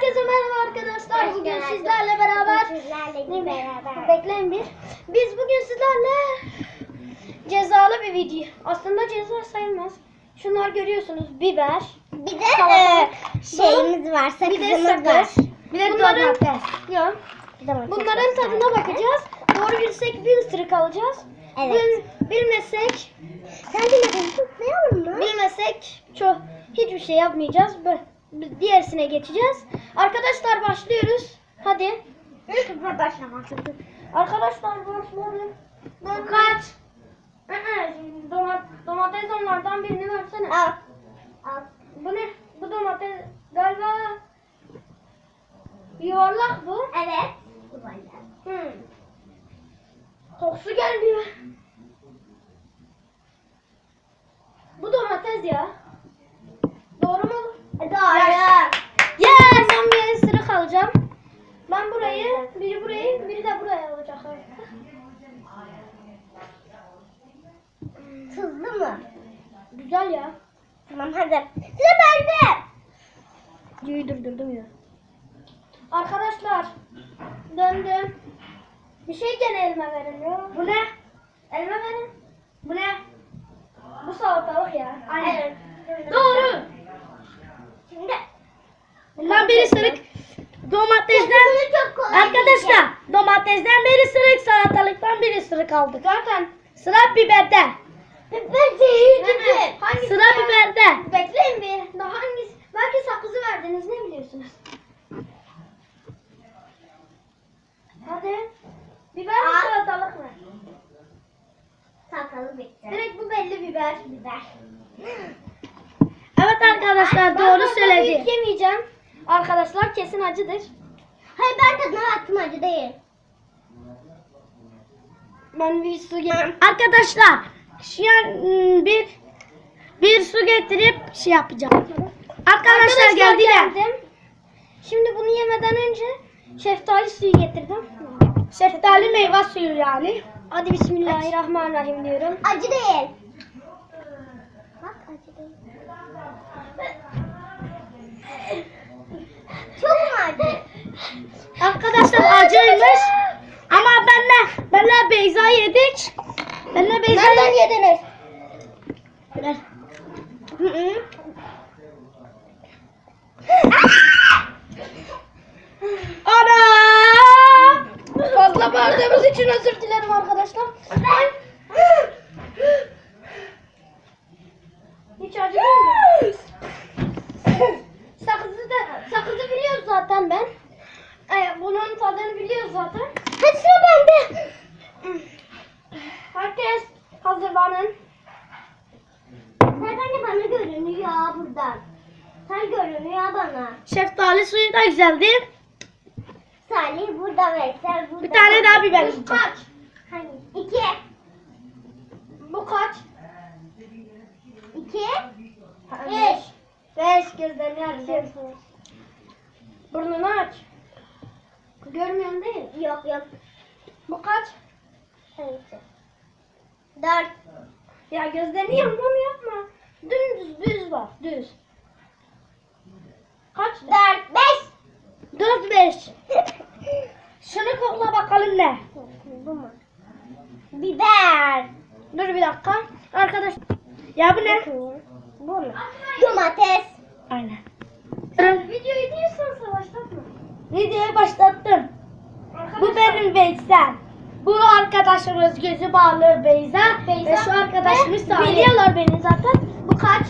Herkese merhaba arkadaşlar. Hoş Bugün geldin. sizlerle beraber Sizlerle beraber. Bekleyin bir. Biz bugün sizlerle cezalı bir video. Aslında ceza sayılmaz. Şunlar görüyorsunuz. Biber. Bir de Salatalık. e, şeyimiz var, sakızımız var. Bir de bunların. Domates Bunların tadına bakacağız. Doğru bilsek bir ısırık alacağız. Evet. Bil- bilmesek Sen bilmedin, tutmayalım mı? Bilmesek çok hiçbir şey yapmayacağız. Bu- bu- Diğerisine geçeceğiz. Arkadaşlar başlıyoruz. Hadi. Başlama. Arkadaşlar başlayalım. Ben kaç? Domat, domates onlardan birini versene. Al. Al. Bu ne? Bu domates galiba yuvarlak bu. Evet. Hmm. Kokusu gelmiyor. Bu domates ya. Doğru mu? Doğru. Yes! Ben bir ısırık alacağım. Ben burayı, biri burayı, biri de buraya alacak. Tuzlu mu? Güzel ya. Hadi. Sıra bende. Videoyu durdurdum ya. Arkadaşlar döndüm. Bir şey gene elime verin ya. Bu ne? Elime verin. Bu ne? Bu salatalık ya. Evet. Doğru. Şimdi. Bundan bir ısırık domatesden Arkadaşlar domatesden bir ısırık salatalıktan bir ısırık aldık. Zaten sıra biberde. Ben zehir gibi. Hangisi sıra biberde. Bekleyin bir. Daha hangisi? Belki sakızı verdiniz ne biliyorsunuz? Hadi. Biber mi Al. salatalık mı? Sakalı bitti. Direkt bu belli biber. Biber. Evet arkadaşlar doğru söyledi. yemeyeceğim. Arkadaşlar kesin acıdır. Hayır ben tadına baktım acı değil. Ben bir su getireyim. Arkadaşlar şu an ım, bir bir su getirip şey yapacağım. Arkadaşlar, geldiler. Geldim. Şimdi bunu yemeden önce şeftali suyu getirdim. Şeftali meyve suyu yani. Hadi bismillahirrahmanirrahim diyorum. Acı değil. Yedik. Benle Beyza Nereden yediniz? Ver. Hı hı. Ana! Fazla bağırdığımız için özür dilerim arkadaşlar. Hiç acı değil mi? Sakızı da sakızı biliyoruz zaten ben. Ee, bunun tadını biliyoruz zaten. Hadi sıra bende. Herkes hazırlanın. Sen bana bana görünüyor buradan. Sen görünüyor bana. Şeftali suyu da güzeldi. Salih burada Veysel burada. Bir tane daha biber Bu. Kaç? Hani iki. Bu kaç? İki. Beş. Beş gözlerini aç. Burnunu aç. Görmüyorsun değil mi? Yok yok. Bu kaç? Hangisi? Dört. Ya gözlerini yapma mı yapma. Dümdüz düz var. Düz. Kaç? Dört. Beş. Dört beş. Şunu kokla bakalım ne? Bu mu? Biber. Dur bir dakika. Arkadaş. Ya bu ne? Bu mu? Domates. Aynen. Videoyu diyorsan savaşlatma. Videoyu başlattım. Bu benim Veysel. Bu arkadaşımız gözü bağlı Beyza. Ve şu arkadaşımız Salih. Biliyorlar beni zaten. Bu kaç?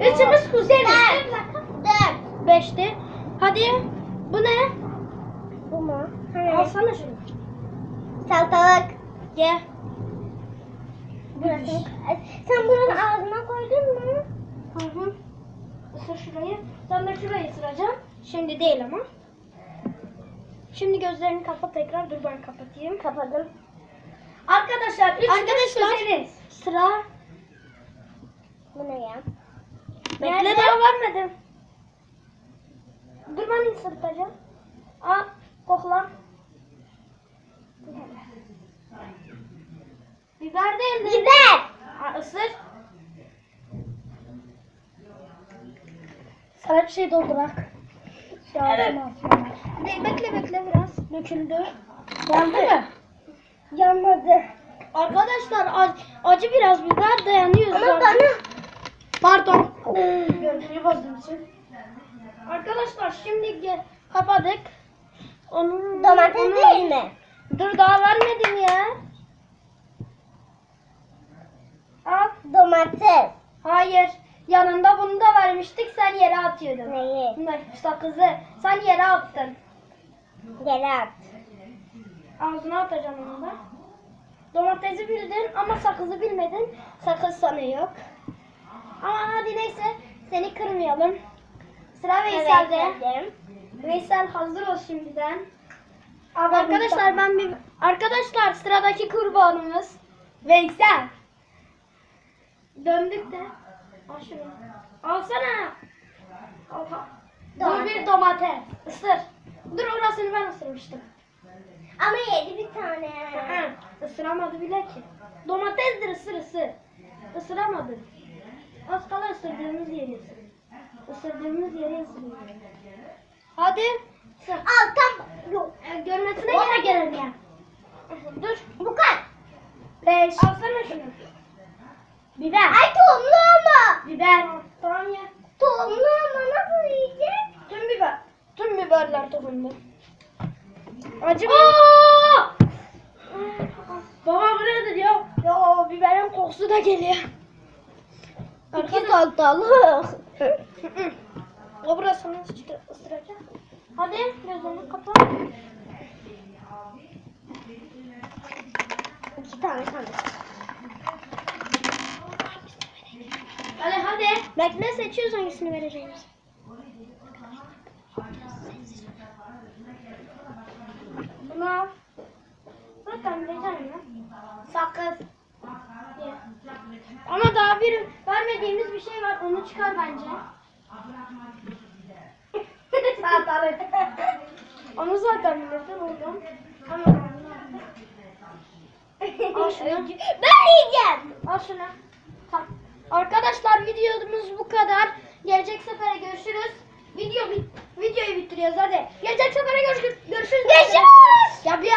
Üçümüz kuzeniz. Dört. Dört. Beşti. Hadi. Bu ne? Bu mu? Hani? Alsana şunu. Salatalık. Ye. Burası. Sen bunun ağzına koydun mu? Hı hı. Isır şurayı. Sen de şurayı ısıracaksın. Şimdi değil ama. Şimdi gözlerini kapat tekrar. Dur ben kapatayım. Kapadım. Arkadaşlar üç Arkadaşlar. kuzeniz. Sıra. Bu ne ya? Bekle daha vermedim. Dur ben ısırtacağım. Al kokla. Biber değil mi? Biber. Ha, ısır. Sana bir şey doldurak. Evet. Be- bekle bekle biraz. Döküldü. Yandı mı? Yanmadı. Arkadaşlar ac- acı biraz biber dayanıyor. Ama zaten. bana Pardon. Görüntüyü bozdum için. Arkadaşlar şimdi ge- kapadık. Onun domates onu- değil mi? Dur daha vermedin ya. Al. Domates. Hayır. Yanında bunu da vermiştik. Sen yere atıyordun. Neyi? Bunda sakızı. Sen yere attın. Geri at. Ağzına atacağım onu da. Domatesi bildin ama sakızı bilmedin. Sakız sana yok. Ama hadi neyse. Seni kırmayalım. Sıra Veysel'de. Evet, Veysel hazır ol şimdiden. Arkadaşlar ben bir arkadaşlar sıradaki kurbanımız Veysel. Döndük de. Al şunu. Alsana. Al, al. Dur Domates. bir domates. Isır. Dur orasını ben ısırmıştım. Ama yedi bir tane. Hı, Isıramadı bile ki. Domatesdir ısır ısır. Isıramadı. Az kala ısırdığımız yeri ısır. Isırdığımız yeri ısırıyor. Hadi. Isır. Al tam. Yok. E, görmesine gerek gerek ya. Dur. Bu kaç? Beş. Alsana şunu. Biber. Ay tohumlu ama. Biber. Tamam ya. Tohumlu ama nasıl yiyeceğim? Tüm biber. Tüm biberler tohumlu. Acı mı? Baba buraya da diyor. Ya biberin kokusu da geliyor. İki salatalık. o burasını ısıtı- ısıracak. Hadi gözünü kapat. İki tane tane. Hadi hadi. Bekle seçiyoruz hangisini vereceğimiz. Bunu al. Zaten vereceğim ya. Sakız. Ye. Ama daha bir vermediğimiz bir şey var. Onu çıkar bence. Onu zaten bilirsin oğlum. Tamam. Al şunu. ben yiyeceğim. Al şunu. Arkadaşlar videomuz bu kadar. Gelecek sefere görüşürüz. Video videoyu bitiriyoruz hadi. Gelecek sefere görüşürüz. Görüşürüz. Görüşürüz. Ya bir